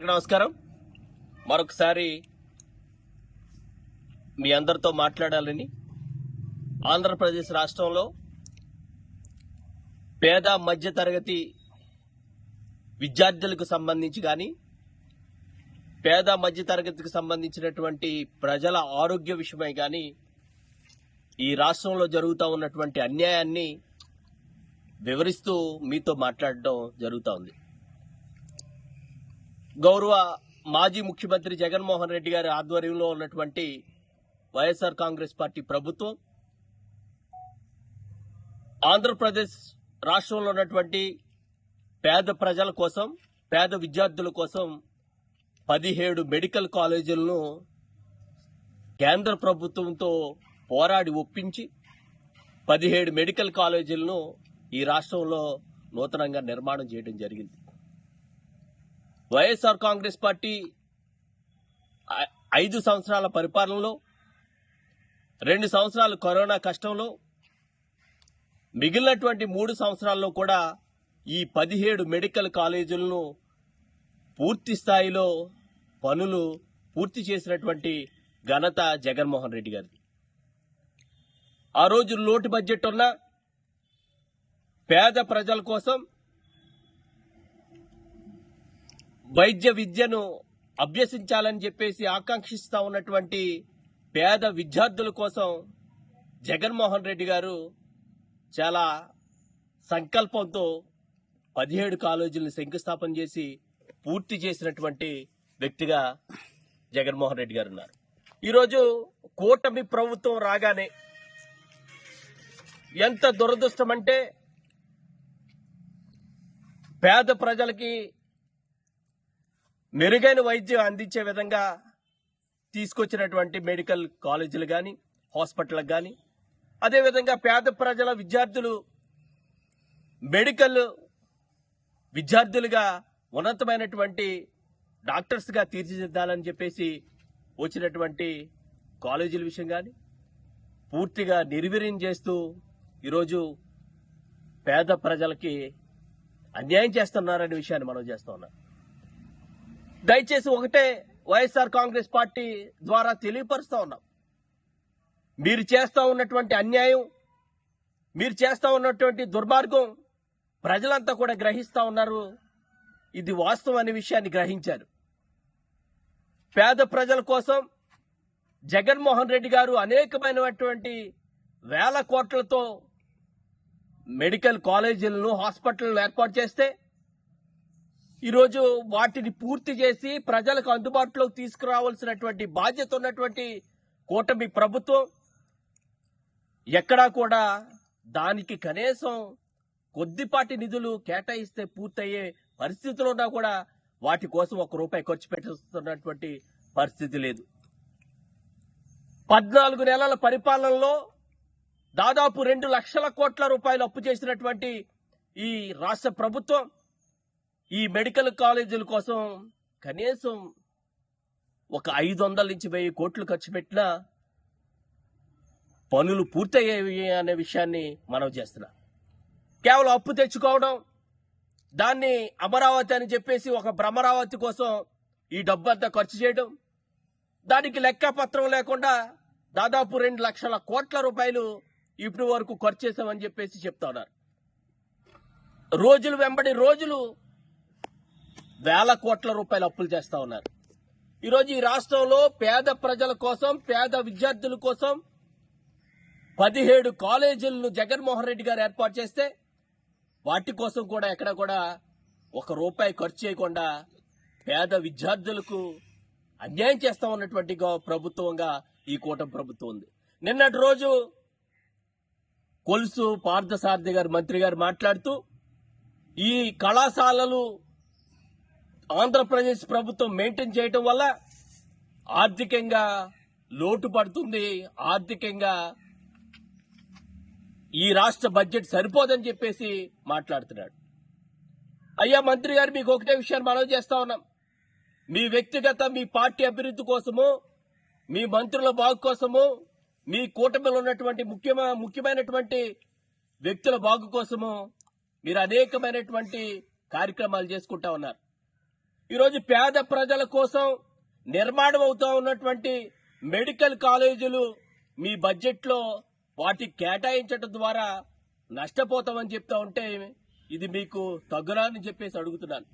నమస్కారం. మరొకసారి మీ అందరితో మాట్లాడాలని ఆంధ్రప్రదేశ్ రాష్ట్రంలో పేద మధ్య తరగతి విద్యార్థులకు సంబంధించి కానీ పేద మధ్య తరగతికి సంబంధించినటువంటి ప్రజల ఆరోగ్య విషయమై కానీ ఈ రాష్ట్రంలో జరుగుతూ ఉన్నటువంటి అన్యాయాన్ని వివరిస్తూ మీతో మాట్లాడడం జరుగుతూ ఉంది. గౌరవ మాజీ ముఖ్యమంత్రి జగన్మోహన్ రెడ్డి గారి ఆధ్వర్యంలో ఉన్నటువంటి వైఎస్ఆర్ కాంగ్రెస్ పార్టీ ప్రభుత్వం ఆంధ్రప్రదేశ్ రాష్ట్రంలో ఉన్నటువంటి పేద ప్రజల కోసం పేద విద్యార్థుల కోసం పదిహేడు మెడికల్ కాలేజీలను కేంద్ర ప్రభుత్వంతో పోరాడి ఒప్పించి పదిహేడు మెడికల్ కాలేజీలను ఈ రాష్ట్రంలో నూతనంగా నిర్మాణం చేయడం జరిగింది. వైఎస్ఆర్ కాంగ్రెస్ పార్టీ ఐదు సంవత్సరాల పరిపాలనలో రెండు సంవత్సరాలు కరోనా కష్టంలో మిగిలినటువంటి మూడు సంవత్సరాల్లో కూడా ఈ పదిహేడు మెడికల్ కాలేజీలను పూర్తి స్థాయిలో పనులు పూర్తి చేసినటువంటి ఘనత జగన్మోహన్ రెడ్డి గారిది. ఆ రోజు లోటు బడ్జెట్ ఉన్న పేద ప్రజల కోసం వైద్య విద్యను అభ్యసించాలని చెప్పేసి ఆకాంక్షిస్తూ ఉన్నటువంటి పేద విద్యార్థుల కోసం జగన్మోహన్ రెడ్డి గారు చాలా సంకల్పంతో పదిహేడు కాలేజీలను శంకుస్థాపన చేసి పూర్తి చేసినటువంటి వ్యక్తిగా జగన్మోహన్ రెడ్డి గారు ఉన్నారు. ఈరోజు కూటమి ప్రభుత్వం రాగానే ఎంత దురదృష్టం అంటే పేద ప్రజలకి మెరుగైన వైద్యం అందించే విధంగా తీసుకొచ్చినటువంటి మెడికల్ కాలేజీలు కానీ హాస్పిటల్కి కానీ అదేవిధంగా పేద ప్రజల విద్యార్థులు మెడికల్ విద్యార్థులుగా ఉన్నతమైనటువంటి డాక్టర్స్గా తీర్చిదిద్దాలని చెప్పేసి వచ్చినటువంటి కాలేజీల విషయం కానీ పూర్తిగా నిర్వీర్యం చేస్తూ ఈరోజు పేద ప్రజలకి అన్యాయం చేస్తున్నారనే విషయాన్ని మనం చేస్తూ ఉన్నాం. దయచేసి ఒకటే వైఎస్ఆర్ కాంగ్రెస్ పార్టీ ద్వారా తెలియపరుస్తూ ఉన్నాం. మీరు చేస్తూ ఉన్నటువంటి అన్యాయం మీరు చేస్తూ ఉన్నటువంటి దుర్మార్గం ప్రజలంతా కూడా గ్రహిస్తూ ఉన్నారు. ఇది వాస్తవం అనే విషయాన్ని గ్రహించారు. పేద ప్రజల కోసం జగన్మోహన్ రెడ్డి గారు అనేకమైనటువంటి వేల కోట్లతో మెడికల్ కాలేజీలను హాస్పిటల్ను ఏర్పాటు చేస్తే ఈరోజు వాటిని పూర్తి చేసి ప్రజలకు అందుబాటులోకి తీసుకురావాల్సినటువంటి బాధ్యత ఉన్నటువంటి కూటమి ప్రభుత్వం ఎక్కడా కూడా దానికి కనీసం కొద్దిపాటి నిధులు కేటాయిస్తే పూర్తయ్యే పరిస్థితులు ఉన్నా కూడా వాటి కోసం ఒక రూపాయి ఖర్చు పెట్టేస్తున్నటువంటి పరిస్థితి లేదు. పద్నాలుగు నెలల పరిపాలనలో దాదాపు రెండు లక్షల కోట్ల రూపాయలు అప్పు చేసినటువంటి ఈ రాష్ట్ర ప్రభుత్వం ఈ మెడికల్ కాలేజీల కోసం కనీసం ఒక ఐదు వందల నుంచి వెయ్యి కోట్లు ఖర్చు పెట్టినా పనులు పూర్తయ్యేవి అనే విషయాన్ని మనం చేస్తున్నాం. కేవలం అప్పు తెచ్చుకోవడం దాన్ని అమరావతి అని చెప్పేసి ఒక భ్రమరావతి కోసం ఈ డబ్బంతా ఖర్చు చేయడం దానికి లెక్కపత్రం లేకుండా దాదాపు రెండు లక్షల కోట్ల రూపాయలు ఇప్పటి వరకు ఖర్చు చేశామని చెప్పేసి చెప్తా ఉన్నారు. రోజులు వెంబడి రోజులు వేల కోట్ల రూపాయలు అప్పులు చేస్తా ఉన్నారు. ఈరోజు ఈ రాష్ట్రంలో పేద ప్రజల కోసం పేద విద్యార్థుల కోసం పదిహేడు కాలేజీలను జగన్మోహన్ రెడ్డి గారు ఏర్పాటు చేస్తే వాటి కోసం కూడా ఎక్కడ కూడా ఒక రూపాయి ఖర్చు చేయకుండా పేద విద్యార్థులకు అన్యాయం చేస్తా ఉన్నటువంటి ప్రభుత్వంగా ఈ కూటమి ప్రభుత్వం ఉంది. నిన్నటి రోజు కొలుసు పార్థసారథి గారు మంత్రి గారు మాట్లాడుతూ ఈ కళాశాలలు ఆంధ్రప్రదేశ్ ప్రభుత్వం మెయింటైన్ చేయటం వల్ల ఆర్థికంగా లోటు పడుతుంది. ఆర్థికంగా ఈ రాష్ట్ర బడ్జెట్ సరిపోదని చెప్పేసి మాట్లాడుతున్నాడు. అయ్యా మంత్రి గారు మీకు ఒకటే విషయాన్ని మనవి చేస్తా ఉన్నాం. మీ వ్యక్తిగత మీ పార్టీ అభివృద్ధి కోసము మీ మంత్రుల బాగు కోసము మీ కూటమిలో ఉన్నటువంటి ముఖ్య ముఖ్యమైనటువంటి వ్యక్తుల బాగు కోసము మీరు అనేకమైనటువంటి కార్యక్రమాలు చేసుకుంటా ఉన్నారు. ఈరోజు పేద ప్రజల కోసం నిర్మాణం అవుతా ఉన్నటువంటి మెడికల్ కాలేజీలు మీ బడ్జెట్లో వాటి కేటాయించడం ద్వారా నష్టపోతామని చెప్తా ఉంటే ఇది మీకు తగ్గునా అని చెప్పేసి అడుగుతున్నాను.